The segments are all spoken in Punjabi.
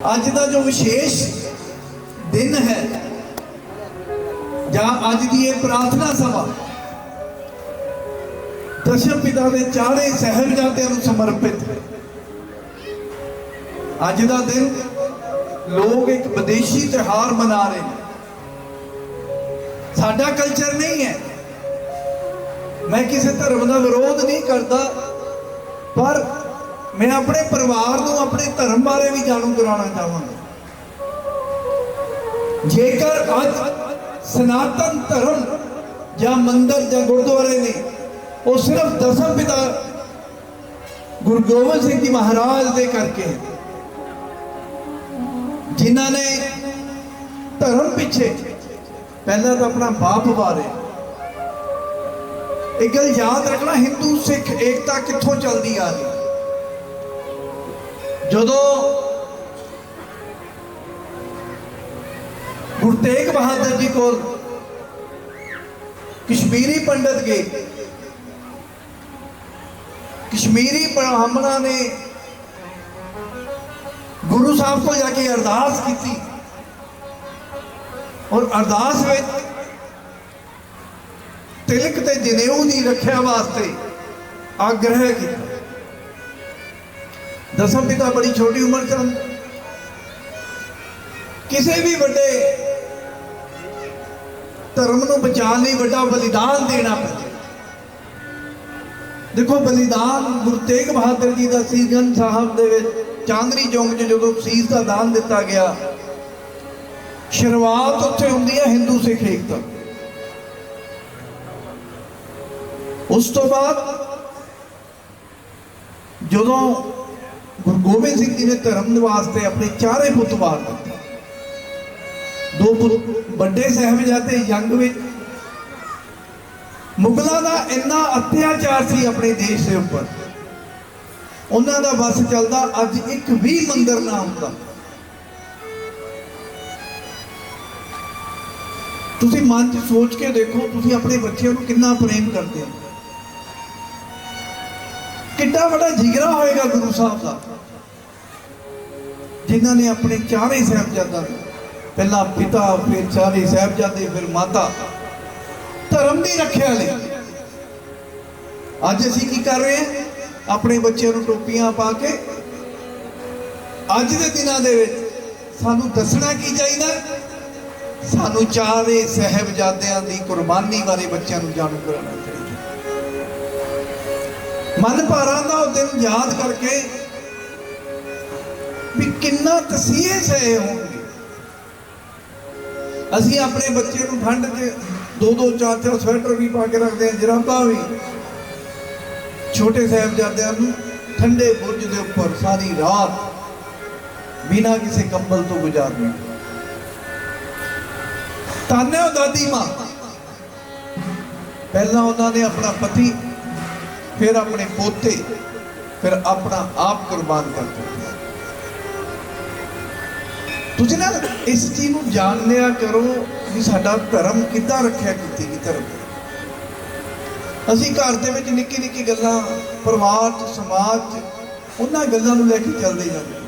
ਅੱਜ ਦਾ ਜੋ ਵਿਸ਼ੇਸ਼ ਦਿਨ ਹੈ, ਜਾਂ ਅੱਜ ਦੀ ਇਹ ਪ੍ਰਾਰਥਨਾ ਸਭਾ ਦਸ਼ਮ ਪਿਤਾ ਦੇ ਚਾਰੇ ਸਹਿਬਜ਼ਾਦਿਆਂ ਨੂੰ ਸਮਰਪਿਤ ਹੈ। ਅੱਜ ਦਾ ਦਿਨ ਲੋਕ ਇੱਕ ਵਿਦੇਸ਼ੀ ਤਿਉਹਾਰ ਮਨਾ ਰਹੇ ਨੇ। ਸਾਡਾ ਕਲਚਰ ਨਹੀਂ ਹੈ। ਮੈਂ ਕਿਸੇ ਧਰਮ ਦਾ ਵਿਰੋਧ ਨਹੀਂ ਕਰਦਾ, ਪਰ ਮੈਂ ਆਪਣੇ ਪਰਿਵਾਰ ਨੂੰ ਆਪਣੇ ਧਰਮ ਬਾਰੇ ਵੀ ਜਾਣੂ ਕਰਾਉਣਾ ਚਾਹਾਂਗਾ ਜੇਕਰ ਅੱਜ ਸਨਾਤਨ ਧਰਮ ਜਾਂ ਮੰਦਰ ਜਾਂ ਗੁਰਦੁਆਰੇ ਨੇ ਉਹ ਸਿਰਫ ਦਸਮ ਪਿਤਾ ਗੁਰੂ ਗੋਬਿੰਦ ਸਿੰਘ ਜੀ ਮਹਾਰਾਜ ਦੇ ਕਰਕੇ ਹੈ। ਜਿਨ੍ਹਾਂ ਨੇ ਧਰਮ ਪਿੱਛੇ ਪਹਿਲਾਂ ਤਾਂ ਆਪਣਾ ਬਾਪ ਬਾਰੇ ਇੱਕ ਗੱਲ ਯਾਦ ਰੱਖਣਾ, ਹਿੰਦੂ ਸਿੱਖ ਏਕਤਾ ਕਿੱਥੋਂ ਚੱਲਦੀ ਆ ਰਹੀ ਜਦੋਂ ਗੁਰੂ ਤੇਗ ਬਹਾਦਰ ਜੀ ਕੋਲ ਕਸ਼ਮੀਰੀ ਪੰਡਤ ਗਏ, ਕਸ਼ਮੀਰੀ ਬ੍ਰਾਹਮਣਾਂ ਨੇ ਗੁਰੂ ਸਾਹਿਬ ਕੋਲ ਜਾ ਕੇ ਅਰਦਾਸ ਕੀਤੀ। ਔਰ ਅਰਦਾਸ ਵਿੱਚ ਤਿਲਕ ਤੇ ਜਨੇਊ ਦੀ ਰੱਖਿਆ ਵਾਸਤੇ ਆਗ੍ਰਹਿ ਕੀਤਾ। ਦਸਮ ਪਿਤਾ ਬੜੀ ਛੋਟੀ ਉਮਰ ਚ ਹਨ। ਕਿਸੇ ਵੀ ਵੱਡੇ ਧਰਮ ਨੂੰ ਬਚਾਉਣ ਲਈ ਵੱਡਾ ਬਲੀਦਾਨ ਦੇਣਾ ਪੈਂਦਾ ਦੇਖੋ, ਬਲੀਦਾਨ ਗੁਰੂ ਤੇਗ ਬਹਾਦਰ ਜੀ ਦਾ ਸੀਸਗੰਜ ਸਾਹਿਬ ਦੇ ਵਿੱਚ ਚਾਂਦਰੀ ਚੌਂਕ 'ਚ ਜਦੋਂ ਸੀਸ ਦਾ ਦਾਨ ਦਿੱਤਾ ਗਿਆ, ਸ਼ੁਰੂਆਤ ਉੱਥੇ ਹੁੰਦੀ ਹੈ ਹਿੰਦੂ ਸਿੱਖ ਏਕਤਾ ਉਸ ਤੋਂ ਬਾਅਦ ਜਦੋਂ ਗੁਰੂ ਗੋਬਿੰਦ ਸਿੰਘ ਜੀ ਨੇ ਧਰਮ ਦੇ ਵਾਸਤੇ ਆਪਣੇ ਚਾਰੇ ਪੁੱਤ ਵਾਰ ਦਿੱਤੇ। ਦੋ ਪੁੱਤ ਵੱਡੇ ਸਾਹਿਬਜ਼ਾਦੇ ਯੰਗ ਵਿੱਚ ਮੁਗਲਾਂ ਦਾ ਇੰਨਾ ਅਤਿਆਚਾਰ ਸੀ ਆਪਣੇ ਦੇਸ਼ ਦੇ ਉੱਪਰ। ਉਹਨਾਂ ਦਾ ਬਸ ਚੱਲਦਾ ਅੱਜ ਇੱਕ ਵੀ ਮੰਦਰ ਨਾ ਹੁੰਦਾ। ਤੁਸੀਂ ਮਨ 'ਚ ਸੋਚ ਕੇ ਦੇਖੋ, ਤੁਸੀਂ ਆਪਣੇ ਬੱਚਿਆਂ ਨੂੰ ਕਿੰਨਾ ਪ੍ਰੇਮ ਕਰਦੇ ਹੋ। ਕਿੱਡਾ ਵੱਡਾ ਜਿਗਰਾ ਹੋਏਗਾ ਗੁਰੂ ਸਾਹਿਬ ਦਾ। ਜਿਨ੍ਹਾਂ ਨੇ ਆਪਣੇ ਚਾਰੇ ਸਾਹਿਬਜ਼ਾਦਾ ਨੂੰ, ਪਹਿਲਾਂ ਪਿਤਾ, ਫਿਰ ਚਾਰੇ ਸਾਹਿਬਜ਼ਾਦੇ, ਫਿਰ ਮਾਤਾ, ਧਰਮ ਦੀ ਰੱਖਿਆ ਲਈ। ਅੱਜ ਅਸੀਂ ਕੀ ਕਰ ਰਹੇ ਹਾਂ? ਆਪਣੇ ਬੱਚਿਆਂ ਨੂੰ ਟੋਪੀਆਂ ਪਾ ਕੇ, ਅੱਜ ਦੇ ਦਿਨਾਂ ਦੇ ਵਿੱਚ ਸਾਨੂੰ ਦੱਸਣਾ ਕੀ ਚਾਹੀਦਾ? ਸਾਨੂੰ ਚਾਰੇ ਸਹਿਬਜ਼ਾਦਿਆਂ ਦੀ ਕੁਰਬਾਨੀ ਬਾਰੇ ਬੱਚਿਆਂ ਨੂੰ ਜਾਣੂ ਕਰਾਉਣਾ ਚਾਹੀਦਾ। ਮਨ ਭਾਰਾਂ ਦਾ ਉਹ ਦਿਨ ਯਾਦ ਕਰਕੇ ਵੀ ਕਿੰਨਾ ਤਸੀਹੇ ਸਹੇ ਹੋਣਗੇ। ਅਸੀਂ ਆਪਣੇ ਬੱਚੇ ਨੂੰ ਠੰਡ 'ਚ ਦੋ ਦੋ, ਚਾਰ ਚਾਰ ਸਵੈਟਰ ਵੀ ਪਾ ਕੇ ਰੱਖਦੇ ਹਾਂ, ਜਰਾਬਾਂ ਵੀ। ਛੋਟੇ ਸਾਹਿਬਜ਼ਾਦਿਆਂ ਨੂੰ ਠੰਡੇ ਬੁਰਜ ਦੇ ਉੱਪਰ ਸਾਰੀ ਰਾਤ ਬਿਨਾਂ ਕਿਸੇ ਕੰਬਲ ਤੋਂ ਗੁਜ਼ਾਰਨੀ ਤਾਨੇ ਉਹ ਦਾਦੀ ਮਾਂ। ਪਹਿਲਾਂ ਉਹਨਾਂ ਨੇ ਆਪਣਾ ਪਤੀ, ਫਿਰ ਆਪਣੇ ਪੋਤੇ, ਫਿਰ ਆਪਣਾ ਆਪ ਕੁਰਬਾਨ ਕਰ ਦਿੱਤਾ। ਤੁਸੀਂ ਨਾ ਇਸ ਚੀਜ਼ ਨੂੰ ਜਾਣ ਲਿਆ ਕਰੋ ਵੀ ਸਾਡਾ ਧਰਮ ਕਿੱਦਾਂ ਰੱਖਿਆ ਕੀਤੀ ਗਈ ਧਰਮ ਅਸੀਂ ਘਰ ਦੇ ਵਿੱਚ ਨਿੱਕੀ ਨਿੱਕੀ ਗੱਲਾਂ, ਪਰਿਵਾਰ ਚ, ਸਮਾਜ ਚ, ਉਹਨਾਂ ਗੱਲਾਂ ਨੂੰ ਲੈ ਕੇ ਚੱਲਦੇ ਜਾਂਦੇ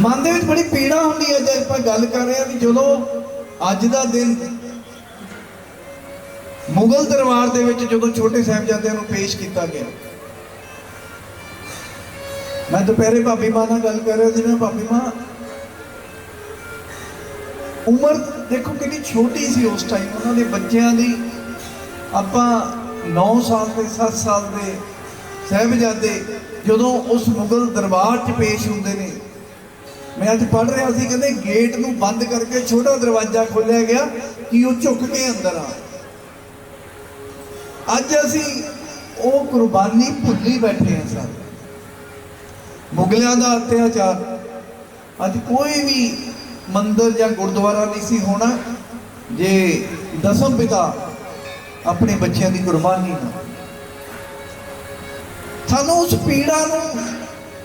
ਮਨ ਦੇ ਵਿੱਚ ਬੜੀ ਪੀੜਾ ਹੁੰਦੀ ਹੈ ਜੇ ਆਪਾਂ ਗੱਲ ਕਰ ਰਹੇ ਹਾਂ ਵੀ ਜਦੋਂ ਅੱਜ ਦਾ ਦਿਨ, ਮੁਗਲ ਦਰਬਾਰ ਦੇ ਵਿੱਚ ਜਦੋਂ ਛੋਟੇ ਸਾਹਿਬਜ਼ਾਦਿਆਂ ਨੂੰ ਪੇਸ਼ ਕੀਤਾ ਗਿਆ ਮੈਂ ਦੁਪਹਿਰੇ ਭਾਬੀ ਮਾਂ ਨਾਲ ਗੱਲ ਕਰ ਰਿਹਾ ਸੀ, ਮੈਂ ਭਾਬੀ ਮਾਂ, ਉਮਰ ਦੇਖੋ ਕਿੰਨੀ ਛੋਟੀ ਸੀ ਉਸ ਟਾਈਮ ਉਹਨਾਂ ਦੇ ਬੱਚਿਆਂ ਦੀ, ਆਪਾਂ 9 ਸਾਲ ਦੇ 7 ਸਾਲ ਦੇ ਸਹਿਬਜ਼ਾਦੇ ਜਦੋਂ ਉਸ ਮੁਗਲ ਦਰਬਾਰ 'ਚ ਪੇਸ਼ ਹੁੰਦੇ ਨੇ, ਮੈਂ ਅੱਜ ਪੜ੍ਹ ਰਿਹਾ ਸੀ, ਕਹਿੰਦੇ ਗੇਟ ਨੂੰ ਬੰਦ ਕਰਕੇ ਛੋਟਾ ਦਰਵਾਜ਼ਾ ਖੋਲਿਆ ਗਿਆ, ਕਿ ਉਹ ਝੁੱਕ ਕੇ ਅੰਦਰ ਆ। ਅੱਜ ਅਸੀਂ ਉਹ ਕੁਰਬਾਨੀ ਭੁੱਲੀ ਬੈਠੇ ਹਾਂ ਸਾਰੇ। ਮੁਗਲਿਆਂ ਦਾ ਅਤਿਆਚਾਰ। ਅੱਜ ਕੋਈ ਵੀ ਮੰਦਰ ਜਾਂ ਗੁਰਦੁਆਰਾ ਨਹੀਂ ਸੀ ਹੋਣਾ ਜੇ ਦਸਮ ਪਿਤਾ ਆਪਣੇ ਬੱਚਿਆਂ ਦੀ ਕੁਰਬਾਨੀ ਨਾ ਸਾਨੂੰ ਉਸ ਪੀੜਾ ਨੂੰ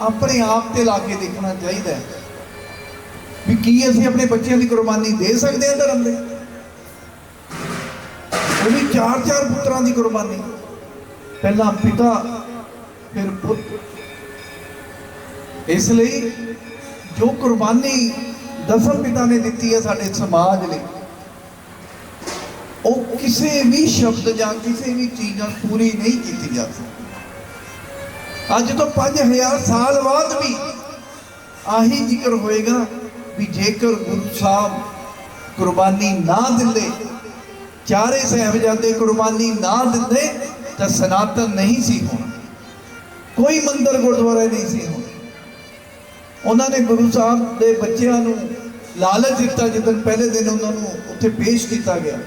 ਆਪਣੇ ਆਪ ਤੇ ਲਾ ਕੇ ਦੇਖਣਾ ਚਾਹੀਦਾ ਹੈ ਵੀ ਕੀ ਅਸੀਂ ਆਪਣੇ ਬੱਚਿਆਂ ਦੀ ਕੁਰਬਾਨੀ ਦੇ ਸਕਦੇ ਹਾਂ ਧਰਮ ਦੇ। ਉਹ ਵੀ ਚਾਰ ਚਾਰ ਪੁੱਤਰਾਂ ਦੀ ਕੁਰਬਾਨੀ। ਪਹਿਲਾਂ ਪਿਤਾ, ਫਿਰ ਪੁੱਤ। ਇਸ ਲਈ ਜੋ ਕੁਰਬਾਨੀ ਦਸਮ ਪਿਤਾ ਨੇ ਦਿੱਤੀ ਹੈ ਸਾਡੇ ਸਮਾਜ ਲਈ, ਉਹ ਕਿਸੇ ਵੀ ਸ਼ਬਦ ਜਾਂ ਕਿਸੇ ਵੀ ਚੀਜ਼ ਨਾਲ ਪੂਰੀ ਨਹੀਂ ਕੀਤੀ ਜਾ ਸਕਦੀ। ਅੱਜ ਤੋਂ 5000 ਸਾਲ ਬਾਅਦ ਵੀ ਆਹੀ ਜ਼ਿਕਰ ਹੋਏਗਾ ਵੀ ਜੇਕਰ ਗੁਰੂ ਸਾਹਿਬ ਕੁਰਬਾਨੀ ਨਾ ਦਿੰਦੇ, ਚਾਰੇ ਸਾਹਿਬਜ਼ਾਦੇ ਕੁਰਬਾਨੀ ਨਾ ਦਿੰਦੇ, ਤਾਂ ਸਨਾਤਨ ਨਹੀਂ ਸੀ ਹੋਣਾ। ਕੋਈ ਮੰਦਰ ਗੁਰਦੁਆਰਾ ਨਹੀਂ ਸੀ ਹੋਣਾ। ਉਹਨਾਂ ਨੇ ਗੁਰੂ ਸਾਹਿਬ ਦੇ ਬੱਚਿਆਂ ਨੂੰ ਲਾਲਚ ਦਿੱਤਾ ਜਦੋਂ ਪਹਿਲੇ ਦਿਨ ਉਹਨਾਂ ਨੂੰ ਉੱਥੇ ਪੇਸ਼ ਕੀਤਾ ਗਿਆ।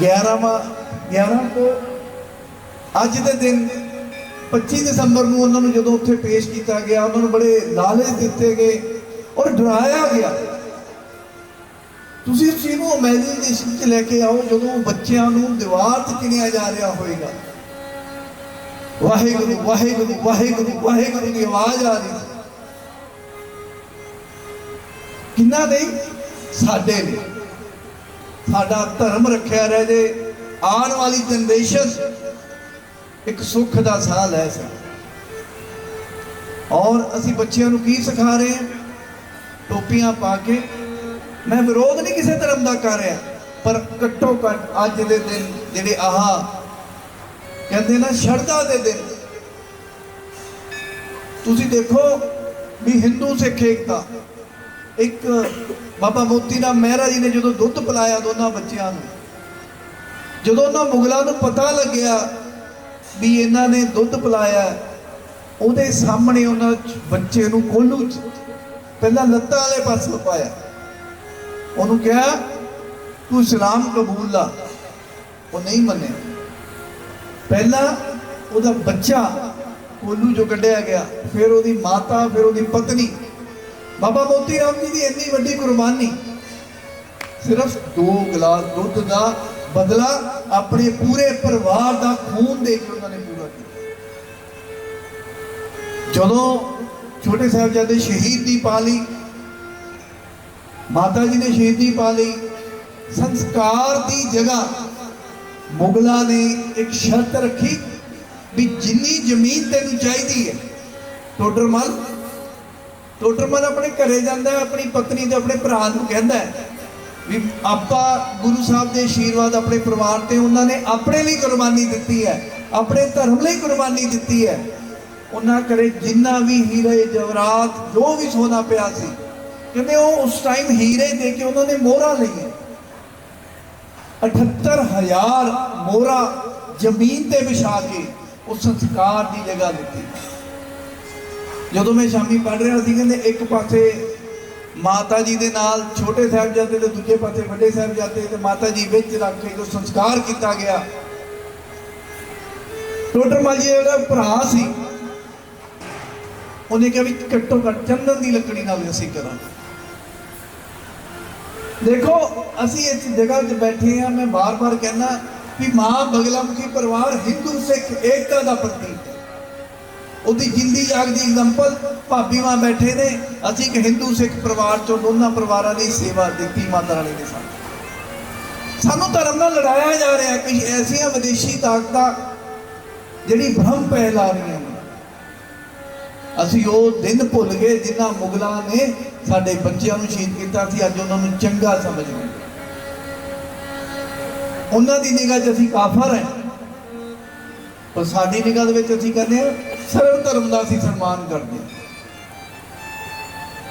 11ਵਾਂ 11 ਤੋਂ ਅੱਜ ਦੇ ਦਿਨ 25 ਦਸੰਬਰ ਨੂੰ ਉਹਨਾਂ ਨੂੰ ਜਦੋਂ ਉੱਥੇ ਪੇਸ਼ ਕੀਤਾ ਗਿਆ, ਉਹਨਾਂ ਨੂੰ ਬੜੇ ਲਾਲਚ ਦਿੱਤੇ ਗਏ ਔਰ ਡਰਾਇਆ ਗਿਆ। ਤੁਸੀਂ ਇਸ ਚੀਜ਼ ਨੂੰ ਇਮੇਜਿਨੇਸ਼ਨ 'ਚ ਲੈ ਕੇ ਆਓ ਜਦੋਂ ਬੱਚਿਆਂ ਨੂੰ ਦੀਵਾਰ ਤੇ ਚਿਣਿਆ ਜਾ ਰਿਹਾ ਹੋਏਗਾ ਵਾਹਿਗੁਰੂ ਵਾਹਿਗੁਰੂ ਵਾਹਿਗੁਰੂ ਵਾਹਿਗੁਰੂ ਦੀ ਆਵਾਜ਼ ਆ ਰਹੀ ਕਿੰਨਾ ਦੇ ਸਾਡੇ ਲਈ। ਸਾਡਾ ਧਰਮ ਰੱਖਿਆ ਰਹਿ ਜੇ, ਆਉਣ ਵਾਲੀ ਜਨਰੇਸ਼ਨ ਇੱਕ ਸੁੱਖ ਦਾ ਸਾਹ ਲੈ ਸਕੇ ਔਰ ਅਸੀਂ ਬੱਚਿਆਂ ਨੂੰ ਕੀ ਸਿਖਾ ਰਹੇ ਹਾਂ? ਟੋਪੀਆਂ ਪਾ ਕੇ। ਮੈਂ ਵਿਰੋਧ ਨਹੀਂ ਕਿਸੇ ਧਰਮ ਦਾ ਕਰ ਰਿਹਾ, ਪਰ ਘੱਟੋ ਘੱਟ ਅੱਜ ਦੇ ਦਿਨ ਜਿਹੜੇ ਆਹਾ ਕਹਿੰਦੇ ਨਾ, ਸ਼ਰਧਾ ਦੇ ਦਿਨ। ਤੁਸੀਂ ਦੇਖੋ ਵੀ ਹਿੰਦੂ ਸਿੱਖ ਏਕਤਾ, ਇੱਕ ਬਾਬਾ ਮੋਤੀ ਰਾਮ ਮਹਿਰਾ ਜੀ ਨੇ ਜਦੋਂ ਦੁੱਧ ਪਿਲਾਇਆ ਦੋਨਾਂ ਬੱਚਿਆਂ ਨੂੰ, ਜਦੋਂ ਉਹਨਾਂ ਮੁਗਲਾਂ ਨੂੰ ਪਤਾ ਲੱਗਿਆ ਵੀ ਇਹਨਾਂ ਨੇ ਦੁੱਧ ਪਿਲਾਇਆ, ਉਹਦੇ ਸਾਹਮਣੇ ਉਹਨਾਂ ਬੱਚੇ ਨੂੰ ਕੋਲੂ ਪਹਿਲਾਂ ਲੱਤਾਂ ਵਾਲੇ ਪਾਸੇ ਪਾਇਆ। ਉਹਨੂੰ ਕਿਹਾ, ਤੂੰ ਇਸਲਾਮ ਕਬੂਲ ਲਾ। ਉਹ ਨਹੀਂ ਮੰਨਿਆ। ਪਹਿਲਾਂ ਉਹਦਾ ਬੱਚਾ ਕੋਲੂ ਜੋ ਕੱਢਿਆ ਗਿਆ, ਫਿਰ ਉਹਦੀ ਮਾਤਾ, ਫਿਰ ਉਹਦੀ ਪਤਨੀ। ਬਾਬਾ ਮੋਤੀ ਰਾਮ ਜੀ ਦੀ ਇੰਨੀ ਵੱਡੀ ਕੁਰਬਾਨੀ, ਸਿਰਫ ਦੋ ਗਲਾਸ ਦੁੱਧ ਦਾ ਬਦਲਾ ਆਪਣੇ ਪੂਰੇ ਪਰਿਵਾਰ ਦਾ ਖੂਨ ਦੇ ਕੇ ਉਹਨਾਂ ਨੇ ਪੂਰਾ ਕੀਤਾ। ਜਦੋਂ ਛੋਟੇ ਸਾਹਿਬਜ਼ਾਦੇ ਸ਼ਹੀਦੀ ਪਾ ਲਈ, ਮਾਤਾ ਜੀ ਨੇ ਸ਼ਹੀਦੀ ਪਾ ਲਈ, ਸੰਸਕਾਰ ਦੀ ਜਗ੍ਹਾ ਮੁਗਲਾਂ ਨੇ ਇੱਕ ਸ਼ਰਤ ਰੱਖੀ ਵੀ ਜਿੰਨੀ ਜ਼ਮੀਨ ਤੈਨੂੰ ਚਾਹੀਦੀ ਹੈ, ਟੋਡਰਮਲ ਟੋਡਰਮਲ ਆਪਣੇ ਘਰੇ ਜਾਂਦਾ ਹੈ, ਆਪਣੀ ਪਤਨੀ ਤੇ ਆਪਣੇ ਭਰਾ ਨੂੰ ਕਹਿੰਦਾ ਹੈ ਵੀ ਆਪਾਂ ਗੁਰੂ ਸਾਹਿਬ ਦੇ ਆਸ਼ੀਰਵਾਦ ਆਪਣੇ ਪਰਿਵਾਰ ਤੇ ਉਹਨਾਂ ਨੇ ਆਪਣੇ ਲਈ ਕੁਰਬਾਨੀ ਦਿੱਤੀ ਹੈ, ਆਪਣੇ ਧਰਮ ਲਈ ਕੁਰਬਾਨੀ ਦਿੱਤੀ ਹੈ। ਉਹਨਾਂ ਕਰੇ ਜਿੰਨਾ ਵੀ ਹੀਰੇ ਜਵਰਾਤ ਜੋ ਵੀ ਸੋਨਾ ਪਿਆ ਸੀ, ਕਹਿੰਦੇ ਉਹ ਉਸ ਟਾਈਮ ਹੀਰੇ ਦੇ ਕੇ ਉਹਨਾਂ ਨੇ ਮੋਹਰਾਂ ਲਈਆਂ। 78000 ਮੋਹਰਾ ਜ਼ਮੀਨ ਤੇ ਵਿਛਾ ਕੇ ਉਹ ਸੰਸਕਾਰ ਦੀ ਜਗ੍ਹਾ ਦਿੱਤੀ। ਜਦੋਂ ਮੈਂ ਸ਼ਾਮੀ ਪੜ ਰਿਹਾ ਸੀ, ਕਹਿੰਦੇ ਇੱਕ ਪਾਸੇ ਮਾਤਾ ਜੀ ਦੇ ਨਾਲ ਛੋਟੇ ਸਾਹਿਬਜ਼ਾਦੇ ਤੇ ਦੂਜੇ ਪਾਸੇ ਵੱਡੇ ਸਾਹਿਬਜ਼ਾਦੇ ਤੇ ਮਾਤਾ ਜੀ ਵਿੱਚ ਰੱਖ ਕੇ ਜੋ ਸੰਸਕਾਰ ਕੀਤਾ ਗਿਆ। ਟੋਟਰ ਮਲ ਜੀ ਦਾ ਭਰਾ ਸੀ। ਉਹਨੇ ਕਿਹਾ ਵੀ ਘੱਟੋ ਘੱਟ ਚੰਦਨ ਦੀ ਲੱਕੜੀ ਨਾਲ ਅਸੀਂ ਕਰਾਂਗੇ। ਦੇਖੋ, ਅਸੀਂ ਇਸ ਜਗ੍ਹਾ 'ਤੇ ਬੈਠੇ ਆ ਮੈਂ ਬਾਰ-ਬਾਰ ਕਹਿੰਦਾ ਵੀ ਮਾਂ ਬਗਲਾਮੁਖੀ ਪਰਿਵਾਰ ਹਿੰਦੂ, ਸਿੱਖ, ਏਕਤਾ ਦਾ ਪ੍ਰਤੀਕ ਹੈ। ਉਹਦੀ ਜਿੰਦੀ ਜਾਗਦੀ ਐਗਜ਼ਾਮਪਲ ਭਾਬੀ ਮਾਂ ਬੈਠੇ ਨੇ, ਅਸੀਂ ਇੱਕ ਹਿੰਦੂ, ਸਿੱਖ ਪਰਿਵਾਰ ਚੋਂ ਦੋਨਾਂ ਪਰਿਵਾਰਾਂ ਦੀ ਸੇਵਾ ਦਿੱਤੀ ਮਾਤਾ ਰਾਣੀ ਨੇ ਸਾਨੂੰ ਸਾਨੂੰ ਧਰਮ ਨਾਲ ਲੜਾਇਆ ਜਾ ਰਿਹਾ ਕਈ ਐਸੀਆਂ ਵਿਦੇਸ਼ੀ ਤਾਕਤਾਂ, ਜਿਹੜੀ ਭ੍ਰਮ ਫੈਲਾ ਰਹੀਆਂ ਨੇ ਅਸੀਂ ਉਹ ਦਿਨ ਭੁੱਲ ਗਏ ਜਿਨ੍ਹਾਂ ਮੁਗਲਾਂ ਨੇ ਸਾਡੇ ਬੱਚਿਆਂ ਨੂੰ ਸ਼ਹੀਦ ਕੀਤਾ ਸੀ, ਅੱਜ ਉਹਨਾਂ ਨੂੰ ਚੰਗਾ ਸਮਝ ਗਏ। ਉਹਨਾਂ ਦੀ ਨਿਗਾਹ 'ਚ ਅਸੀਂ ਕਾਫਰ ਹੈ। ਪਰ ਸਾਡੀ ਨਿਗਾਹ ਦੇ ਵਿੱਚ ਅਸੀਂ ਕਹਿੰਦੇ ਹਾਂ, ਸਰਵ ਧਰਮ ਦਾ ਅਸੀਂ ਸਨਮਾਨ ਕਰਦੇ ਹਾਂ।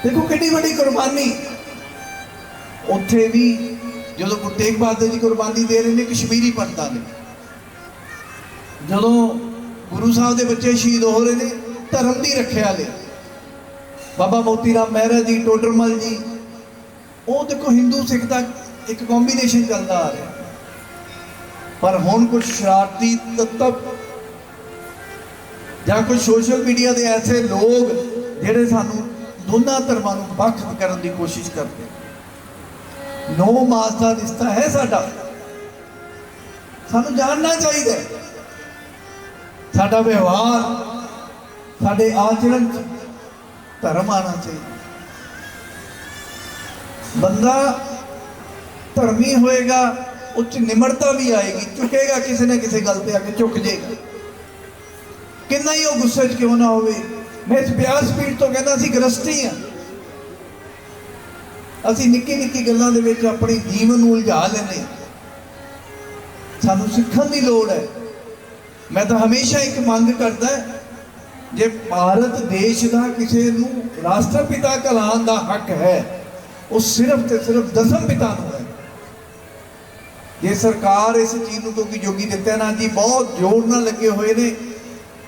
ਦੇਖੋ ਕਿੰਨੀ ਵੱਡੀ ਕੁਰਬਾਨੀ। ਉੱਥੇ ਵੀ ਜਦੋਂ ਗੁਰੂ ਤੇਗ ਬਹਾਦਰ ਜੀ ਕੁਰਬਾਨੀ ਦੇ ਰਹੇ ਨੇ, ਕਸ਼ਮੀਰੀ ਪੰਡਤਾਂ ਨੇ। ਜਦੋਂ ਗੁਰੂ ਸਾਹਿਬ ਦੇ ਬੱਚੇ ਸ਼ਹੀਦ ਹੋ ਰਹੇ ਨੇ ਧਰਮ ਦੀ ਰੱਖਿਆ ਲਈ ਬਾਬਾ ਮੋਤੀ ਰਾਮ ਮਹਿਰਾ ਜੀ ਟੋਡਰਮਲ ਜੀ, ਉਹ ਦੇਖੋ ਹਿੰਦੂ ਸਿੱਖ ਦਾ ਇੱਕ ਕੰਬੀਨੇਸ਼ਨ ਚੱਲਦਾ ਆ ਰਿਹਾ। ਪਰ ਹੁਣ ਕੁਝ ਸ਼ਰਾਰਤੀ ਤੱਤਵ ਜਾਂ ਕੁਝ ਸੋਸ਼ਲ ਮੀਡੀਆ ਦੇ ਐਸੇ ਲੋਕ ਜਿਹੜੇ ਸਾਨੂੰ ਦੋਨਾਂ ਧਰਮਾਂ ਨੂੰ ਵੱਖ ਕਰਨ ਦੀ ਕੋਸ਼ਿਸ਼ ਕਰਦੇ ਨੋ ਮਾਸ ਦਾ ਰਿਸ਼ਤਾ ਹੈ ਸਾਡਾ। ਸਾਨੂੰ ਜਾਣਨਾ ਚਾਹੀਦਾ ਸਾਡਾ ਵਿਵਹਾਰ ਸਾਡੇ ਆਚਰਣ 'ਚ ਧਰਮ ਆਣਾ ਚਾਹੀਦਾ। ਬੰਦਾ ਧਰਮੀ ਹੋਏਗਾ, ਉੱਚ ਨਿਮਰਤਾ ਵੀ ਆਏਗੀ, ਝੁਕੇਗਾ ਕਿਸੇ ਨਾ ਕਿਸੇ ਗੱਲ ਤੇ ਆ ਕੇ ਝੁਕ ਜਾਏਗਾ। ਕਿੰਨਾ ਹੀ ਉਹ ਗੁੱਸੇ 'ਚ ਕਿਉਂ ਨਾ ਹੋਵੇ। ਮੈਂ ਇਸ ਬਿਆਸ ਸਪੀਡ ਤੋਂ ਕਹਿੰਦਾ ਸੀ ਗ੍ਰਸਤੀ ਆ। ਅਸੀਂ ਨਿੱਕੀ ਨਿੱਕੀ ਗੱਲਾਂ ਦੇ ਵਿੱਚ ਆਪਣੇ ਜੀਵਨ ਨੂੰ ਉਲਝਾ ਲੈਂਦੇ ਹਾਂ ਸਾਨੂੰ ਸਿੱਖਣ ਦੀ ਲੋੜ ਹੈ। ਮੈਂ ਤਾਂ ਹਮੇਸ਼ਾ ਇੱਕ ਮੰਗ ਕਰਦਾ ਜੇ ਭਾਰਤ ਦੇਸ਼ ਦਾ ਕਿਸੇ ਨੂੰ ਰਾਸ਼ਟਰਪਿਤਾ ਕਲਾਨ ਦਾ ਹੱਕ ਹੈ, ਉਹ ਸਿਰਫ ਤੇ ਸਿਰਫ ਦਸਮ ਪਿਤਾ ਨੂੰ ਹੈ। ਜੇ ਸਰਕਾਰ ਇਸ ਚੀਜ਼ ਨੂੰ ਕਿਉਂਕਿ ਯੋਗੀ ਨਿਤਿਆਨੰਦ ਜੀ ਬਹੁਤ ਜ਼ੋਰ ਨਾਲ ਲੱਗੇ ਹੋਏ ਨੇ,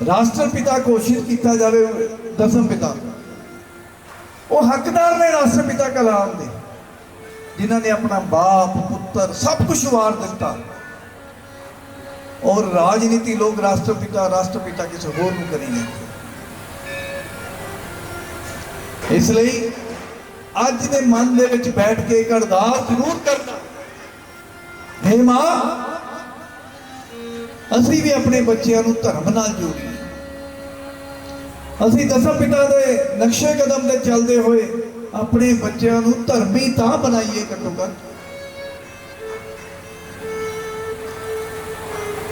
ਰਾਸ਼ਟਰਪਿਤਾ ਘੋਸ਼ਿਤ ਕੀਤਾ ਜਾਵੇ ਦਸਮ ਪਿਤਾ। ਉਹ ਹੱਕਦਾਰ ਨੇ ਰਾਸ਼ਟਰਪਿਤਾ ਕਲਾਮ ਦੇ। ਜਿਨ੍ਹਾਂ ਨੇ ਆਪਣਾ ਬਾਪ, ਪੁੱਤਰ ਸਭ ਕੁਝ ਵਾਰ ਦਿੱਤਾ। ਔਰ ਰਾਜਨੀਤੀ ਲੋਕ ਰਾਸ਼ਟਰਪਿਤਾ ਰਾਸ਼ਟਰਪਿਤਾ ਕਿਸੇ ਹੋਰ ਨੂੰ ਕਰੀ ਜਾਂਦੇ। ਇਸ ਲਈ ਅੱਜ ਦੇ ਮਨ ਦੇ ਵਿੱਚ ਬੈਠ ਕੇ ਇੱਕ ਅਰਦਾਸ ਜ਼ਰੂਰ ਕਰਨਾ। ਹੇ ਮਾਂ ਅਸੀਂ ਵੀ ਆਪਣੇ ਬੱਚਿਆਂ ਨੂੰ ਧਰਮ ਨਾਲ ਜੋੜੀਏ। ਅਸੀਂ ਦਸਮ ਪਿਤਾ ਦੇ ਨਕਸ਼ੇ ਕਦਮ ਤੇ ਚੱਲਦੇ ਹੋਏ ਆਪਣੇ ਬੱਚਿਆਂ ਨੂੰ ਧਰਮੀ ਤਾਂ ਬਣਾਈਏ ਘੱਟੋ ਘੱਟ।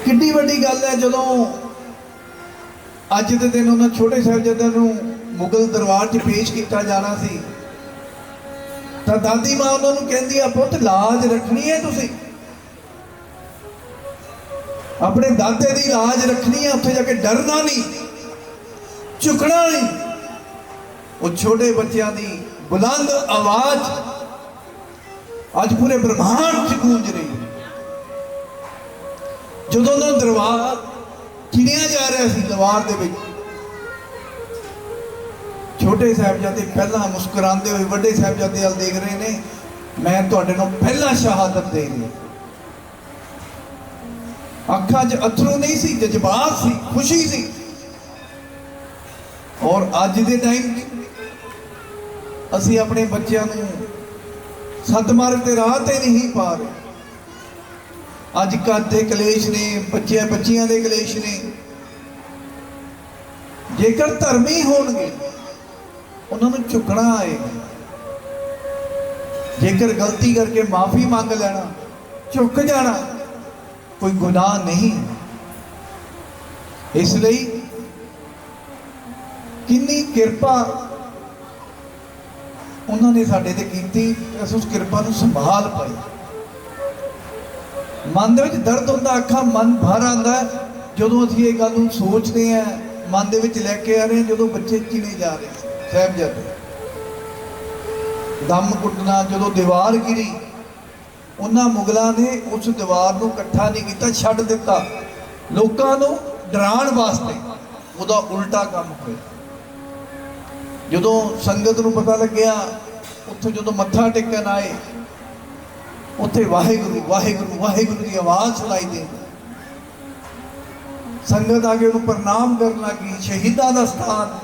ਕਿੰਨੀ ਵੱਡੀ ਗੱਲ ਹੈ ਜਦੋਂ ਅੱਜ ਦੇ ਦਿਨ ਉਹਨਾਂ ਛੋਟੇ ਸਾਹਿਬਜ਼ਾਦਿਆਂ ਨੂੰ ਮੁਗਲ ਦਰਬਾਰ 'ਚ ਪੇਸ਼ ਕੀਤਾ ਜਾਣਾ ਸੀ। ਤਾਂ ਦਾਦੀ ਮਾਂ ਉਹਨਾਂ ਨੂੰ ਕਹਿੰਦੀ ਆ, ਪੁੱਤ, ਲਾਜ ਰੱਖਣੀ ਹੈ ਤੁਸੀਂ। ਆਪਣੇ ਦਾਦੇ ਦੀ ਲਾਜ ਰੱਖਣੀ ਹੈ ਉੱਥੇ ਜਾ ਕੇ ਡਰਨਾ ਨਹੀਂ, ਝੁਕਣਾ ਨਹੀਂ। ਉਹ ਛੋਟੇ ਬੱਚਿਆਂ ਦੀ ਬੁਲੰਦ ਆਵਾਜ਼ ਅੱਜ ਪੂਰੇ ਬ੍ਰਹਮਾਂਡ 'ਚ ਗੂੰਜ ਰਹੀ ਜਦੋਂ ਦਾ ਦਰਬਾਰ ਚਿਣਿਆ ਜਾ ਰਿਹਾ ਸੀ, ਦਰਬਾਰ ਦੇ ਵਿੱਚ ਛੋਟੇ ਸਾਹਿਬਜ਼ਾਦੇ ਪਹਿਲਾਂ ਮੁਸਕਰਾਉਂਦੇ ਹੋਏ ਵੱਡੇ ਸਾਹਿਬਜ਼ਾਦੇ ਵੱਲ ਦੇਖ ਰਹੇ ਨੇ। ਮੈਂ ਤੁਹਾਡੇ ਨੂੰ ਪਹਿਲਾਂ ਸ਼ਹਾਦਤ ਦੇ ਰਿਹਾ ਅੱਖਾਂ 'ਚ ਅਥਰੂ ਨਹੀਂ ਸੀ, ਜਜ਼ਬਾਤ ਸੀ, ਖੁਸ਼ੀ ਸੀ। ਔਰ ਅੱਜ ਦੇ ਟਾਈਮ ਅਸੀਂ ਆਪਣੇ ਬੱਚਿਆਂ ਨੂੰ ਸਤਮਾਰਗ ਦੇ ਰਾਹ ਤੇ ਨਹੀਂ ਪਾ ਰਹੇ। ਅੱਜ ਘਰ ਦੇ ਕਲੇਸ਼ ਨੇ, ਬੱਚਿਆਂ ਬੱਚੀਆਂ ਦੇ ਕਲੇਸ਼ ਨੇ। ਜੇਕਰ ਧਰਮੀ ਹੋਣਗੇ ਉਹਨਾਂ ਨੂੰ ਝੁਕਣਾ ਆਏਗਾ ਜੇਕਰ ਗਲਤੀ ਕਰਕੇ ਮਾਫੀ ਮੰਗ ਲੈਣਾ ਝੁਕ ਜਾਣਾ, ਕੋਈ ਗੁਨਾਹ ਨਹੀਂ। ਇਸ ਲਈ ਕਿੰਨੀ ਕਿਰਪਾ ਉਹਨਾਂ ਨੇ ਸਾਡੇ ਤੇ ਕੀਤੀ, ਅਸੀਂ ਉਸ ਕਿਰਪਾ ਨੂੰ ਸੰਭਾਲ ਪਾਈ। ਮਨ ਦੇ ਵਿੱਚ ਦਰਦ ਹੁੰਦਾ, ਅੱਖਾਂ, ਮਨ ਭਰ ਆਉਂਦਾ ਜਦੋਂ ਅਸੀਂ ਇਹ ਗੱਲ ਨੂੰ ਸੋਚਦੇ ਹਾਂ, ਮਨ ਦੇ ਵਿੱਚ ਲੈ ਕੇ ਆ ਰਹੇ ਹਾਂ, ਜਦੋਂ ਬੱਚੇ ਚਿਣੇ ਜਾ ਰਹੇ ਸਾਹਿਬਜ਼ਾਦੇ ਦਮ ਕੁੱਟਣਾ ਜਦੋਂ ਦੀਵਾਰ ਗਿਰੀ, ਉਹਨਾਂ ਮੁਗਲਾਂ ਨੇ ਉਸ ਦੀਵਾਰ ਨੂੰ ਇਕੱਠਾ ਨਹੀਂ ਕੀਤਾ, ਛੱਡ ਦਿੱਤਾ। ਲੋਕਾਂ ਨੂੰ ਡਰਾਉਣ ਵਾਸਤੇ ਉਹਦਾ ਉਲਟਾ ਕੰਮ ਹੋਇਆ। ਜਦੋਂ ਸੰਗਤ ਨੂੰ ਪਤਾ ਲੱਗਿਆ, ਉੱਥੇ ਜਦੋਂ ਮੱਥਾ ਟੇਕਣ ਆਏ, ਉੱਥੇ ਵਾਹਿਗੁਰੂ ਵਾਹਿਗੁਰੂ ਵਾਹਿਗੁਰੂ ਦੀ ਆਵਾਜ਼ ਸੁਣਾਈ ਦੇ ਸੰਗਤ ਆ ਕੇ ਉਹਨੂੰ ਪ੍ਰਣਾਮ ਕਰਨ ਲੱਗੀ, ਸ਼ਹੀਦਾਂ ਦਾ ਸਥਾਨ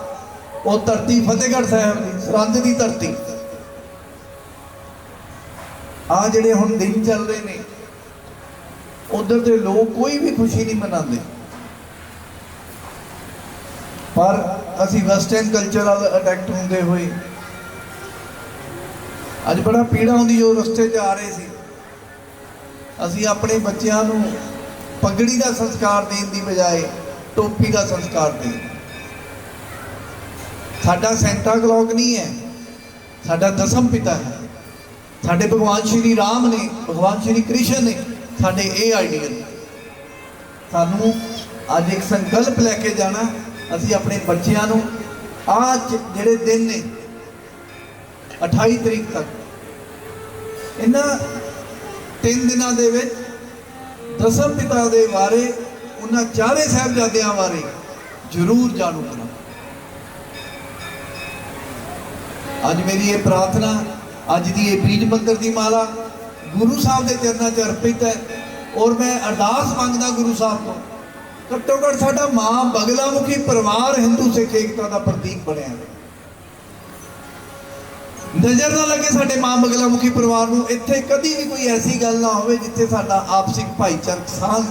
ਉਹ ਧਰਤੀ ਫਤਿਹਗੜ੍ਹ ਸਾਹਿਬ ਦੀ, ਸਰਹੰਦ ਦੀ ਧਰਤੀ। ਆ ਜਿਹੜੇ ਹੁਣ ਦਿਨ ਚੱਲ ਰਹੇ ਨੇ, ਉਧਰ ਦੇ ਲੋਕ ਕੋਈ ਵੀ ਖੁਸ਼ੀ ਨਹੀਂ ਮਨਾਉਂਦੇ। ਪਰ ਅਸੀਂ ਵੈਸਟਰਨ ਕਲਚਰ ਨਾਲ ਅਟੈਕਟ ਹੁੰਦੇ ਹੋਏ, ਅੱਜ ਬੜਾ ਪੀੜਾ ਹੁੰਦੀ ਜੋ ਰਸਤੇ 'ਚ ਆ ਰਹੇ ਸੀ, ਅਸੀਂ ਆਪਣੇ ਬੱਚਿਆਂ ਨੂੰ ਪਗੜੀ ਦਾ ਸੰਸਕਾਰ ਦੇਣ ਦੀ ਬਜਾਏ ਟੋਪੀ ਦਾ ਸੰਸਕਾਰ ਦੇ ਸਾਡਾ ਸੈਂਟਾ ਕਲੌਕ ਨਹੀਂ ਹੈ। ਸਾਡਾ ਦਸਮ ਪਿਤਾ ਹੈ। ਸਾਡੇ ਭਗਵਾਨ ਸ਼੍ਰੀ ਰਾਮ ਨੇ, ਭਗਵਾਨ ਸ਼੍ਰੀ ਕ੍ਰਿਸ਼ਨ ਨੇ ਸਾਡੇ ਇਹ ਆਈਡੀਅਲ ਸਾਨੂੰ ਅੱਜ ਇੱਕ ਸੰਕਲਪ ਲੈ ਕੇ ਜਾਣਾ। ਅਸੀਂ ਆਪਣੇ ਬੱਚਿਆਂ ਨੂੰ ਆ ਜਿਹੜੇ ਦਿਨ ਨੇ 28 ਤਰੀਕ ਤੱਕ, ਇਹਨਾਂ ਤਿੰਨ ਦਿਨਾਂ ਦੇ ਵਿੱਚ ਦਸਮ ਪਿਤਾ ਦੇ ਬਾਰੇ, ਉਹਨਾਂ ਚਾਰੇ ਸਾਹਿਬਜ਼ਾਦਿਆਂ ਬਾਰੇ ਜ਼ਰੂਰ ਜਾਣੂ ਕਰੋ ਅੱਜ ਮੇਰੀ ਇਹ ਪ੍ਰਾਰਥਨਾ, ਅੱਜ ਦੀ ਇਹ ਬੀਜ ਮੰਦਰ ਦੀ ਮਾਲਾ ਗੁਰੂ ਸਾਹਿਬ ਦੇ ਚਰਨਾਂ 'ਚ ਅਰਪਿਤ ਹੈ ਔਰ ਮੈਂ ਅਰਦਾਸ ਮੰਗਦਾ ਗੁਰੂ ਸਾਹਿਬ ਤੋਂ, ਘੱਟੋ ਘੱਟ ਸਾਡਾ ਮਾਂ ਬਗਲਾਮੁਖੀ ਪਰਿਵਾਰ ਹਿੰਦੂ ਸਿੱਖ ਏਕਤਾ ਦਾ ਪ੍ਰਤੀਕ ਬਣਿਆ ਹੈ ਨਜ਼ਰ ਨਾ ਲੱਗੇ ਸਾਡੇ ਮਾਂ ਬਗਲਾਮੁਖੀ ਪਰਿਵਾਰ ਨੂੰ, ਇੱਥੇ ਕਦੀ ਵੀ ਕੋਈ ਐਸੀ ਗੱਲ ਨਾ ਹੋਵੇ ਜਿੱਥੇ ਸਾਡਾ ਆਪਸਿਕ ਭਾਈਚਾਰਕ ਸਾਂਝ